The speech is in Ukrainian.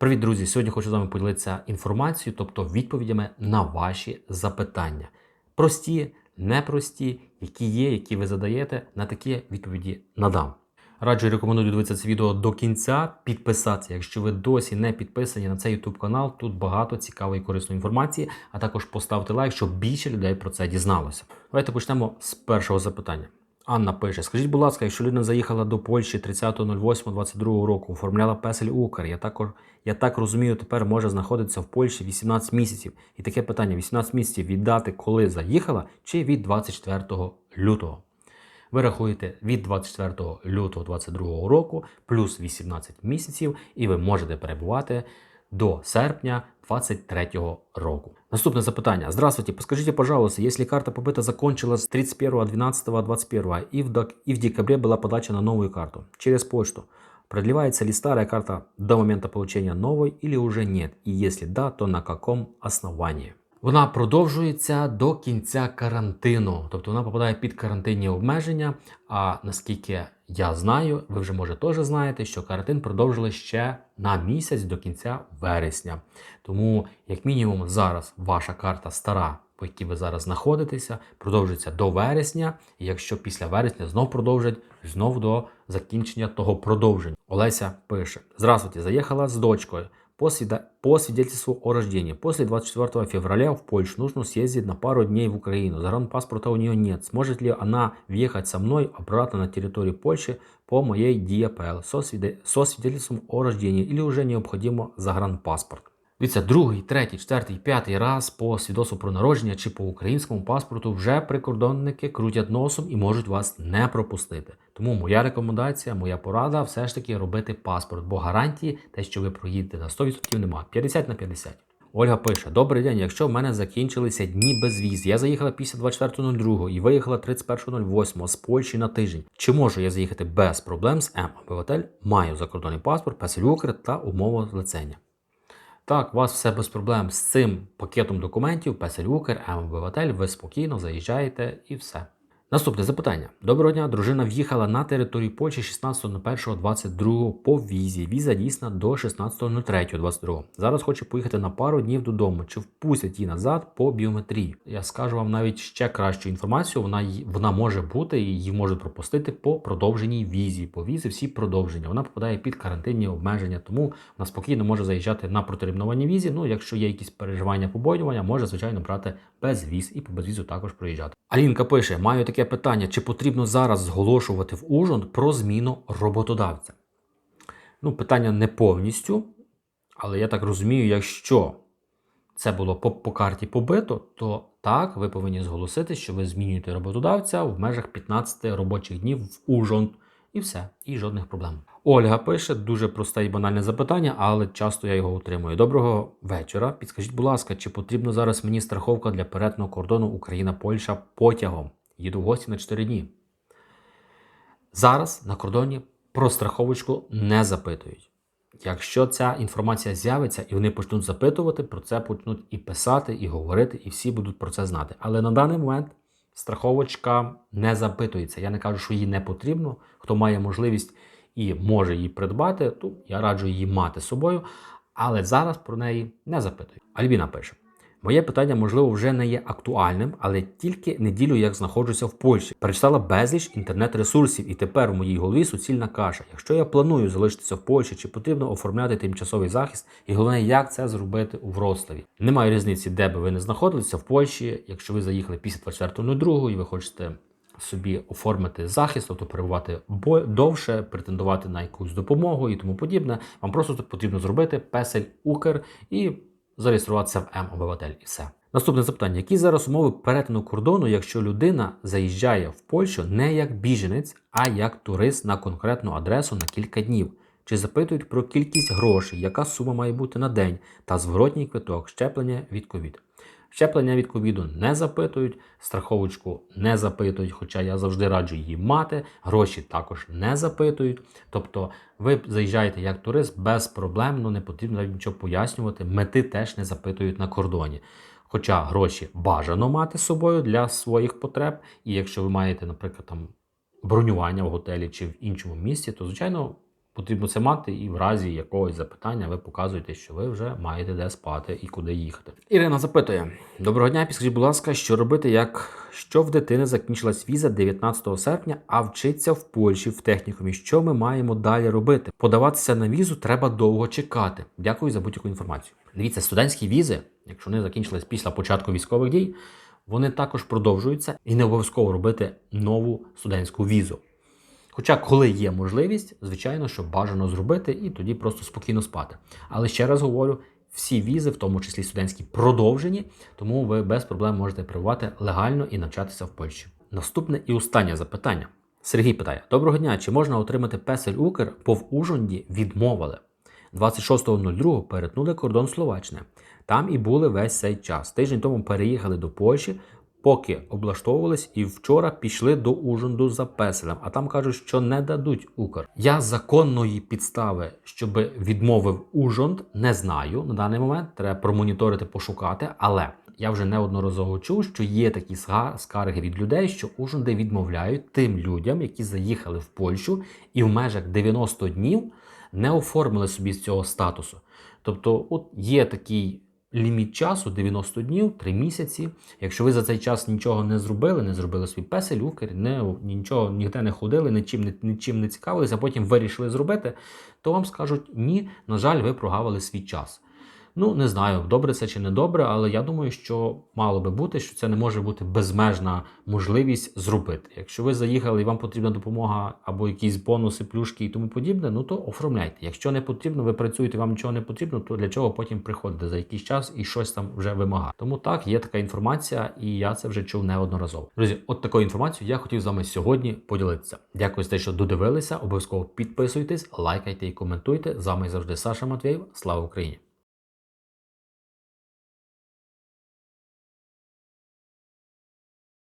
Привіт, друзі! Сьогодні хочу з вами поділитися інформацією, тобто відповідями на ваші запитання. Прості, непрості, які є, які ви задаєте, на такі відповіді надам. Раджу рекомендую дивитися це відео до кінця, підписатися, якщо ви досі не підписані на цей YouTube канал, тут багато цікавої і корисної інформації, а також поставте лайк, щоб більше людей про це дізналося. Давайте почнемо з першого запитання. Анна пише: Скажіть, будь ласка, якщо людина заїхала до Польщі 30.08.22 року, оформляла песель Укр, я також я так розумію, тепер може знаходитися в Польщі 18 місяців. І таке питання: 18 місяців від дати, коли заїхала, чи від 24 лютого. Ви рахуєте від 24 лютого 2022 року плюс 18 місяців, і ви можете перебувати до серпня 2023 року. Наступне запитання. Здравствуйте, подскажите, пожалуйста, если карта побыта закончилась 31.12.21 и в, и в декабре была подача на новую карту через почту, продлевается ли старая карта до момента получения новой или уже нет? И если да, то на каком основании? Вона продовжується до кінця карантину, тобто вона попадає під карантинні обмеження. А наскільки я знаю, ви вже може теж знаєте, що карантин продовжили ще на місяць до кінця вересня. Тому, як мінімум, зараз ваша карта стара, по якій ви зараз знаходитеся, продовжується до вересня. І якщо після вересня знов продовжать, знов до закінчення того продовження. Олеся пише: Здравствуйте, заїхала з дочкою. По, свида- свидетельству о рождении. После 24 февраля в Польшу нужно съездить на пару дней в Украину. Загранпаспорта у нее нет. Сможет ли она въехать со мной обратно на территорию Польши по моей ДИАПЛ со, свиде- со свидетельством о рождении или уже необходимо загранпаспорт? Дивіться, другий, третій, четвертий, п'ятий раз по свідоцтву про народження чи по українському паспорту вже прикордонники крутять носом і можуть вас не пропустити. Тому моя рекомендація, моя порада все ж таки робити паспорт, бо гарантії те, що ви проїдете на 100% нема. 50 на 50. Ольга пише: Добрий день. Якщо в мене закінчилися дні без віз, я заїхала після 24.02 і виїхала 31.08 з Польщі на тиждень. Чи можу я заїхати без проблем з М обиватель? Маю закордонний паспорт, песель та умову злицення. Так, у вас все без проблем з цим пакетом документів, песель Укр, М-обиватель, ви спокійно заїжджаєте і все. Наступне запитання. Доброго дня, дружина в'їхала на територію Польщі 16.01.22 по візі. Віза дійсна до 16.03.22. Зараз хоче поїхати на пару днів додому. Чи впустять її назад по біометрії? Я скажу вам навіть ще кращу інформацію. Вона, вона може бути і її можуть пропустити по продовженій візі. По візі всі продовження. Вона попадає під карантинні обмеження, тому вона спокійно може заїжджати на протермінованій візі. Ну, якщо є якісь переживання, побоювання, може звичайно брати без віз і по безвізу також проїжджати. Алінка пише: маю таке питання: чи потрібно зараз зголошувати в Ужгород про зміну роботодавця? Ну, питання не повністю, але я так розумію, якщо це було по, по карті побито, то так, ви повинні зголосити, що ви змінюєте роботодавця в межах 15 робочих днів в Ужгород. І все, і жодних проблем. Ольга пише дуже просте і банальне запитання, але часто я його отримую. Доброго вечора. Підскажіть, будь ласка, чи потрібно зараз мені страховка для перетину кордону Україна-Польща потягом? Їду в гості на 4 дні. Зараз на кордоні про страховочку не запитують. Якщо ця інформація з'явиться і вони почнуть запитувати, про це почнуть і писати, і говорити, і всі будуть про це знати. Але на даний момент страховочка не запитується. Я не кажу, що її не потрібно. Хто має можливість і може її придбати, то я раджу її мати з собою. Але зараз про неї не запитують. Альбіна пише: Моє питання, можливо, вже не є актуальним, але тільки неділю як знаходжуся в Польщі. Перечитала безліч інтернет-ресурсів, і тепер у моїй голові суцільна каша. Якщо я планую залишитися в Польщі, чи потрібно оформляти тимчасовий захист, і головне, як це зробити у Вроцлаві. Немає різниці, де би ви не знаходилися в Польщі. Якщо ви заїхали після 24.02 і ви хочете собі оформити захист, тобто перебувати довше, претендувати на якусь допомогу і тому подібне, вам просто потрібно зробити песель Укр і зареєструватися в М-обиватель і все. Наступне запитання: які зараз умови перетину кордону, якщо людина заїжджає в Польщу не як біженець, а як турист на конкретну адресу на кілька днів? Чи запитують про кількість грошей, яка сума має бути на день, та зворотній квиток щеплення від ковід? Щеплення від ковіду не запитують, страховочку не запитують, хоча я завжди раджу її мати. Гроші також не запитують. Тобто ви заїжджаєте як турист без проблем, ну не потрібно навіть нічого пояснювати. Мети теж не запитують на кордоні. Хоча гроші бажано мати з собою для своїх потреб, і якщо ви маєте, наприклад, там бронювання в готелі чи в іншому місці, то звичайно потрібно це мати, і в разі якогось запитання ви показуєте, що ви вже маєте де спати і куди їхати. Ірина запитує: Доброго дня, підскажіть, будь ласка, що робити, як що в дитини закінчилась віза 19 серпня, а вчиться в Польщі в технікумі? Що ми маємо далі робити? Подаватися на візу треба довго чекати. Дякую за будь-яку інформацію. Дивіться, студентські візи, якщо вони закінчились після початку військових дій, вони також продовжуються і не обов'язково робити нову студентську візу. Хоча, коли є можливість, звичайно, що бажано зробити і тоді просто спокійно спати. Але ще раз говорю, всі візи, в тому числі студентські, продовжені, тому ви без проблем можете перебувати легально і навчатися в Польщі. Наступне і останнє запитання. Сергій питає: Доброго дня, чи можна отримати песель Укр, бо в Ужгороді відмовили? 26.02 перетнули кордон Словаччини. Там і були весь цей час. Тиждень тому переїхали до Польщі, поки облаштовувались, і вчора пішли до Ужгороду за песелем. А там кажуть, що не дадуть Укр. Я законної підстави, щоб відмовив Ужгород, не знаю на даний момент. Треба промоніторити, пошукати, але. Я вже неодноразово чув, що є такі ска- скарги від людей, що Ужгороди відмовляють тим людям, які заїхали в Польщу і в межах 90 днів не оформили собі з цього статусу. Тобто, от є такий ліміт часу 90 днів, 3 місяці. Якщо ви за цей час нічого не зробили, не зробили свій песель, укр, не, нічого ніде не ходили, нічим нічим не цікавилися, а потім вирішили зробити, то вам скажуть ні, на жаль, ви прогавили свій час. Ну, не знаю, добре це чи не добре, але я думаю, що мало би бути, що це не може бути безмежна можливість зробити. Якщо ви заїхали і вам потрібна допомога або якісь бонуси, плюшки і тому подібне, ну то оформляйте. Якщо не потрібно, ви працюєте, вам нічого не потрібно, то для чого потім приходите за якийсь час і щось там вже вимагати. Тому так, є така інформація, і я це вже чув неодноразово. Друзі, от такою інформацією я хотів з вами сьогодні поділитися. Дякую за те, що додивилися. Обов'язково підписуйтесь, лайкайте і коментуйте. З вами завжди Саша Матвєєв. Слава Україні!